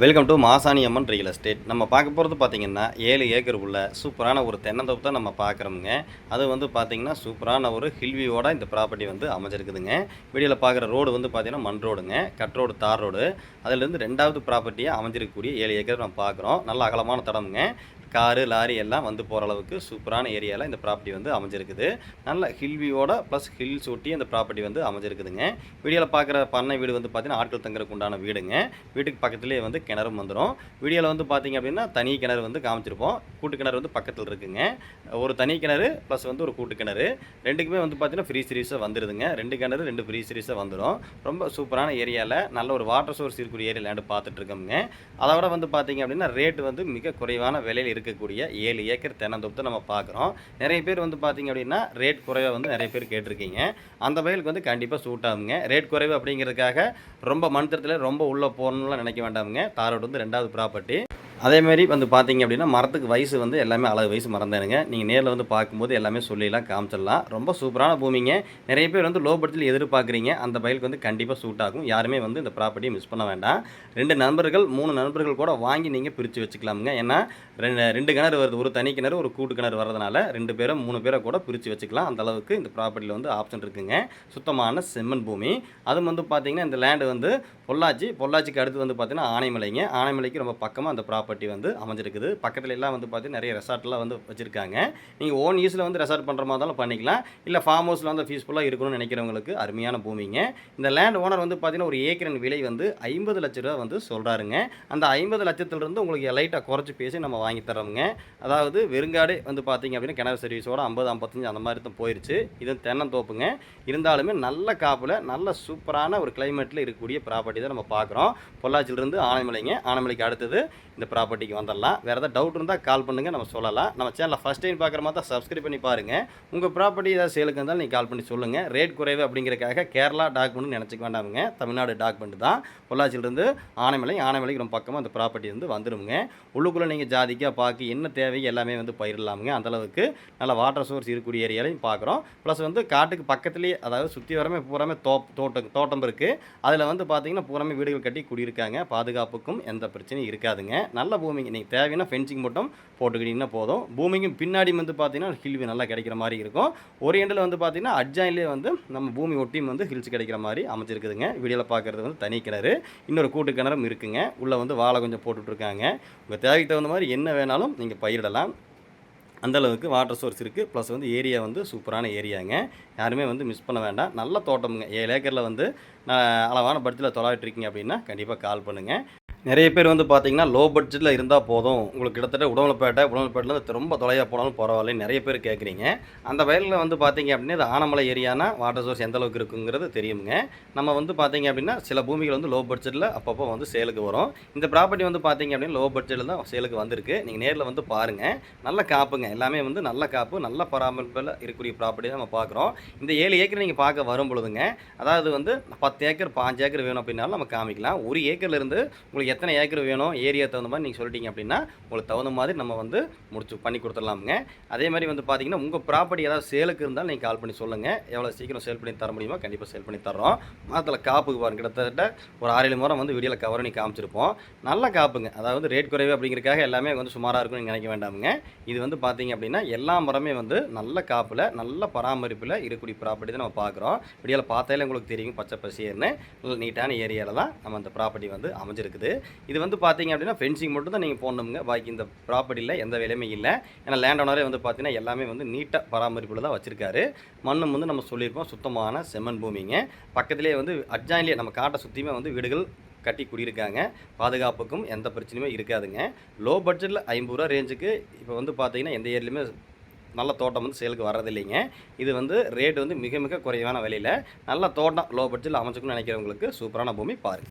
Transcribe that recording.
Welcome to Masani Amman real estate நம்ம பார்க்க போகிறது பார்த்திங்கன்னா ஏழு ஏக்கர் உள்ள சூப்பரான ஒரு தென்னந்தோப்பு தான் நம்ம பார்க்குறோமுங்க. அது வந்து பார்த்தீங்கன்னா சூப்பரான ஒரு ஹில்வியோட இந்த ப்ராப்பர்ட்டி வந்து அமைஞ்சிருக்குதுங்க. வீடியோவில் பார்க்குற ரோடு வந்து பார்த்தீங்கன்னா மண் ரோடுங்க கட் ரோடு தார் ரோடு அதிலிருந்து ரெண்டாவது ப்ராப்பர்ட்டியாக அமைஞ்சிருக்கக்கூடிய ஏழு ஏக்கர் நம்ம பார்க்குறோம். நல்ல அகலமான தடமுங்க. காரு லாரி எல்லாம் வந்து போகிற அளவுக்கு சூப்பரான ஏரியாவில் இந்த ப்ராப்பர்ட்டி வந்து அமைஞ்சிருக்குது. நல்ல ஹில்வியோட ப்ளஸ் ஹில்ஸ் ஒட்டி அந்த ப்ராப்பர்ட்டி வந்து அமைஞ்சிருக்குதுங்க. வீடியோவில் பார்க்குற பண்ணை வீடு வந்து பார்த்திங்கன்னா ஆட்கள் தங்குறதுக்கு உண்டான வீடுங்க. வீட்டுக்கு பக்கத்துலேயே வந்து கிணறும் வந்துடும் வீடியோவில் வந்து பார்த்தீங்க அப்படின்னா தனி கிணறு வந்து காமிச்சிருப்போம். கூட்டு கிணறு வந்து பக்கத்தில் இருக்குங்க. ஒரு தனி கிணறு ப்ளஸ் வந்து ஒரு கூட்டு கிணறு. ரெண்டுக்குமே வந்து பார்த்தீங்கன்னா ஃப்ரீ சீரிஸாக வந்துடுதுங்க ரெண்டு கிணறு ரெண்டு ஃப்ரீ சீரிஸாக வந்துடும் ரொம்ப சூப்பரான ஏரியாவில் நல்ல ஒரு வாட்டர் சோர்ஸ் இருக்கக்கூடிய ஏரியா லேண்டு பார்த்துட்டு அதோட வந்து பார்த்தீங்க அப்படின்னா ரேட்டு வந்து மிக குறைவான விலையில் இருக்குது இருக்கக்கூடிய ஏழு ஏக்கர் தென்னந்தோப்பு நம்ம பார்க்குறோம். நிறைய பேர் வந்து பார்த்தீங்க அப்படின்னா ரேட் குறைவாக வந்து நிறைய பேர் கேட்டிருக்கீங்க. அந்த வயலுக்கு வந்து கண்டிப்பாக சூட் ஆகுங்க. ரேட் குறைவு அப்படிங்கிறதுக்காக ரொம்ப மண்தரத்தில் ரொம்ப உள்ளே போகணும்லாம் நினைக்க வேண்டாமுங்க. தாரோடு வந்து ரெண்டாவது ப்ராப்பர்ட்டி அதேமாரி வந்து பார்த்தீங்க அப்படின்னா மரத்துக்கு வயசு வந்து எல்லாமே அளவு வயசு மறந்தேனுங்க. நீங்கள் நேரில் வந்து பார்க்கும்போது எல்லாமே சொல்லிடலாம் காமிச்சிடலாம். ரொம்ப சூப்பரான பூமிங்க. நிறைய பேர் வந்து லோ பட்ஜெட்டில் எதிர்பார்க்குறீங்க. அந்த பயிலுக்கு வந்து கண்டிப்பாக சூட் ஆகும். யாருமே வந்து இந்த ப்ராப்பர்ட்டியை மிஸ் பண்ண வேண்டாம். ரெண்டு நண்பர்கள் மூணு நண்பர்கள் கூட வாங்கி நீங்கள் பிரித்து வச்சுக்கலாமுங்க. ஏன்னா ரெண்டு ரெண்டு கிணறு வருது. ஒரு தனி கிணறு ஒரு கூட்டு கிணறு வர்றதுனால ரெண்டு பேரும் மூணு பேரை கூட பிரித்து வச்சுக்கலாம். அந்த அளவுக்கு இந்த ப்ராப்பர்ட்டியில் வந்து ஆப்ஷன் இருக்குங்க. சுத்தமான செம்மண் பூமி. அதுவும் வந்து பார்த்தீங்கன்னா இந்த லேண்டு வந்து பொள்ளாச்சி பொள்ளாச்சிக்கு அடுத்து வந்து பார்த்தீங்கன்னா ஆனைமலைங்க. ஆனைமலைக்கு ரொம்ப பக்கமாக அந்த ப்ராப்பர்ட்டி வந்து அமைஞ்சிருக்குது. பக்கத்துல எல்லாம் வந்து பார்த்தீங்கன்னா நிறைய ரெசார்ட்லாம் வந்து வச்சுருக்காங்க. நீங்கள் ஓன் யூஸில் வந்து ரெசார்ட் பண்ணுற மாதிரி இருந்தாலும் பண்ணிக்கலாம். இல்லை ஃபார்ம் ஹவுஸில் வந்து பீஸ்ஃபுல்லாக இருக்கணும்னு நினைக்கிறவங்களுக்கு அருமையான பூமிங்க. இந்த லேண்ட் ஓனர் வந்து பார்த்தீங்கன்னா ஒரு ஏக்கரின் விலை வந்து ஐம்பது லட்ச ரூபா வந்து சொல்கிறாருங்க அந்த ஐம்பது லட்சத்துலேருந்து உங்களுக்கு லைட்டாக குறைச்சி பேசி நம்ம வாங்கி தரோங்க அதாவது வெறுங்காடு வந்து பார்த்தீங்க அப்படின்னா கிணறு சர்வீஸோட ஐம்பது ஐம்பத்தஞ்சு அந்த மாதிரி தான் போயிடுச்சு இது தென்னந்தோப்புங்க. இருந்தாலுமே நல்ல காப்பில் நல்ல சூப்பரான ஒரு கிளைமேட்டில் இருக்கக்கூடிய ப்ராப்பர்ட்டி தான் நம்ம பார்க்குறோம் பொள்ளாச்சியிலிருந்து ஆனைமலைங்க. ஆனைமலைக்கு அடுத்தது இந்த ப்ராப்பர்ட்டிக்கு வந்துடலாம். வேறு ஏதாவது டவுட் இருந்தால் கால் பண்ணுங்கள் நம்ம சொல்லலாம். நம்ம சேனலில் ஃபஸ்ட் டைம் பார்க்குற மாதிரி தான் சப்ஸ்கிரைப் பண்ணி பாருங்கள் உங்கள் ப்ராப்பர்ட்டி ஏதாவது சேலுக்கு இருந்தாலும் நீங்கள் கால் பண்ணி சொல்லுங்கள் ரேட் குறைவு அப்படிங்கிறக்காக கேரளா டாக்குமெண்ட் நினச்சிக்க வேண்டாமுங்க. தமிழ்நாடு டாக்குமெண்ட் தான். பொள்ளாச்சியிலிருந்து ஆனைமலை ஆனைமலைக்கு ரொம்ப பக்கமாக அந்த ப்ராப்பர்ட்டி வந்து வந்துடுங்க உள்ளுக்குள்ளே நீங்கள் ஜாதிக்காக பார்க்க என்ன தேவை எல்லாமே வந்து பயிரிடலாமுங்க. அந்தளவுக்கு நல்ல வாட்டர் சோர்ஸ் இருக்கக்கூடிய ஏரியாலையும் பார்க்குறோம் ப்ளஸ் வந்து காட்டுக்கு பக்கத்துலேயே அதாவது சுற்றி வரமே பூராமே தோப் தோட்டம் தோட்டம் இருக்குது அதில் வந்து பார்த்தீங்கன்னா பூராமே வீடுகள் கட்டி குடியிருக்காங்க. பாதுகாப்புக்கும் எந்த பிரச்சனையும் இருக்காதுங்க. நல்ல பூமிங்க. நீங்கள் தேவைன்னா ஃபென்சிங் மட்டும் போட்டுக்கிட்டிங்கன்னா போதும். பூமிக்கும் பின்னாடி வந்து பார்த்தீங்கன்னா ஹில்வி நல்லா கிடைக்கிற மாதிரி இருக்கும். ஒரு எண்டில் வந்து பார்த்தீங்கன்னா அட்ஜாயிலே வந்து நம்ம பூமி ஒட்டியும் வந்து ஹில்ஸ் கிடைக்கிற மாதிரி அமைச்சிருக்குதுங்க வீடியோவில் பார்க்குறது வந்து தனி கிணறு. இன்னொரு கூட்டு கிணறும் இருக்குங்க. உள்ளே வந்து வாழை கொஞ்சம் போட்டுட்ருக்காங்க. உங்கள் தேவைக்கு தகுந்த மாதிரி என்ன வேணாலும் நீங்கள் பயிரிடலாம். அந்தளவுக்கு வாட்டர் சோர்ஸ் இருக்குது ப்ளஸ் வந்து ஏரியா வந்து சூப்பரான ஏரியாங்க யாருமே வந்து மிஸ் பண்ண வேண்டாம். நல்ல தோட்டமுங்க. ஏழு ஏக்கரில் வந்து நான் அளவான பட்ஜெட்டில் தொலாவிட்டுருக்கீங்க அப்படின்னா கண்டிப்பாக கால் பண்ணுங்கள் நிறைய பேர் வந்து பார்த்தீங்கன்னா லோ பட்ஜெட்டில் இருந்தால் போதும். உங்களுக்கு கிட்டத்தட்ட உடம்புலப்பேட்டை உடம்புலப்பேட்டில் ரொம்ப தொலையாக போனாலும் பரவாயில்ல நிறைய பேர் கேட்குறீங்க. அந்த வயலில் வந்து பார்த்தீங்க அப்படின்னா இது ஆனமலை ஏரியானா வாட்டர் சோர்ஸ் எந்த அளவுக்கு இருக்குங்கிறது தெரியுங்க. நம்ம வந்து பார்த்தீங்க அப்படின்னா சில பூமிகள் வந்து லோ பட்ஜெட்டில் அப்பப்போ வந்து சேலுக்கு வரும். இந்த ப்ராப்பர்ட்டி வந்து பார்த்தீங்க அப்படின்னா லோ பட்ஜெட்டில் தான் சேலுக்கு வந்திருக்கு. நீங்கள் நேரில் வந்து பாருங்கள் நல்ல காப்புங்க. எல்லாமே வந்து நல்ல காப்பு நல்ல பராமரிப்பில் இருக்கக்கூடிய ப்ராப்பர்ட்டி தான் நம்ம பார்க்குறோம். இந்த ஏழு ஏக்கர் நீங்கள் பார்க்க வரும் பொழுதுங்க அதாவது வந்து பத்து ஏக்கர் பாஞ்சு ஏக்கர் வேணும் அப்படின்னாலும் நம்ம காமிக்கலாம். ஒரு ஏக்கர்லேருந்து உங்களுக்கு எத்தனை ஏக்கர் வேணும் ஏரியா தகுந்த மாதிரி நீங்கள் சொல்லிட்டீங்க அப்படின்னா உங்களுக்கு தகுந்த மாதிரி நம்ம வந்து முடிச்சு பண்ணி கொடுத்துடலாமுங்க. அதே மாதிரி வந்து பார்த்தீங்கன்னா உங்கள் ப்ராப்பர்ட்டி ஏதாவது சேலுக்கு இருந்தால் நீங்கள் கால் பண்ணி சொல்லுங்கள் எவ்வளோ சீக்கிரம் சேல் பண்ணி தர முடியுமோ கண்டிப்பாக சேல் பண்ணி தர்றோம். மரத்தில் காப்புக்கு பாருங்க கிட்டத்தட்ட ஒரு ஆறு ஏழு முறை வந்து வீடியோவில் கவர் பண்ணி காமிச்சிருப்போம். நல்ல காப்புங்க. அதாவது ரேட் குறைவு அப்படிங்கிறக்காக எல்லாமே வந்து சுமாராக இருக்கும்னு நினைக்க வேண்டாமுங்க. இது வந்து பார்த்தீங்க அப்படின்னா எல்லா மரமே வந்து நல்ல காப்பில் நல்ல பராமரிப்பில் இருக்கக்கூடிய ப்ராப்பர்ட்டி தான் நம்ம பார்க்குறோம் வீடியோவில் பார்த்தாலே உங்களுக்கு தெரியும் பச்சை பசியர்னு நல்ல நீட்டான ஏரியாவில் தான் நம்ம அந்த ப்ராப்பர்ட்டி வந்து அமைஞ்சிருக்குது. இது வந்து பார்த்தீங்க அப்படின்னா ஃபென்சிங் மட்டும் தான் நீங்கள் போடணுங்க பாக்கி இந்த ப்ராப்பர்ட்டியில் எந்த வேலையுமே இல்லை. ஏன்னா லேண்ட் ஓனரே வந்து பார்த்தீங்கன்னா எல்லாமே வந்து நீட்டாக பராமரிப்பில் தான் வச்சுருக்காரு. மண்ணும் வந்து நம்ம சொல்லியிருப்போம் சுத்தமான செம்மண் பூமிங்க. பக்கத்துலேயே வந்து அட்ஜாயிலே நம்ம காட்டை சுற்றியுமே வந்து வீடுகள் கட்டி குடியிருக்காங்க. பாதுகாப்புக்கும் எந்த பிரச்சனையுமே இருக்காதுங்க. லோ பட்ஜெட்டில் ஐம்பது ரூபா ரேஞ்சுக்கு இப்போ வந்து பார்த்தீங்கன்னா எந்த ஏரியிலுமே நல்ல தோட்டம் வந்து சேலுக்கு வர்றதில்லைங்க. இது வந்து ரேட் வந்து மிக மிக குறைவான விலையில் நல்ல தோட்டம் லோ பட்ஜெட்டில் அமைச்சுக்கணும்னு நினைக்கிறவங்களுக்கு சூப்பரான பூமி பாருங்கள்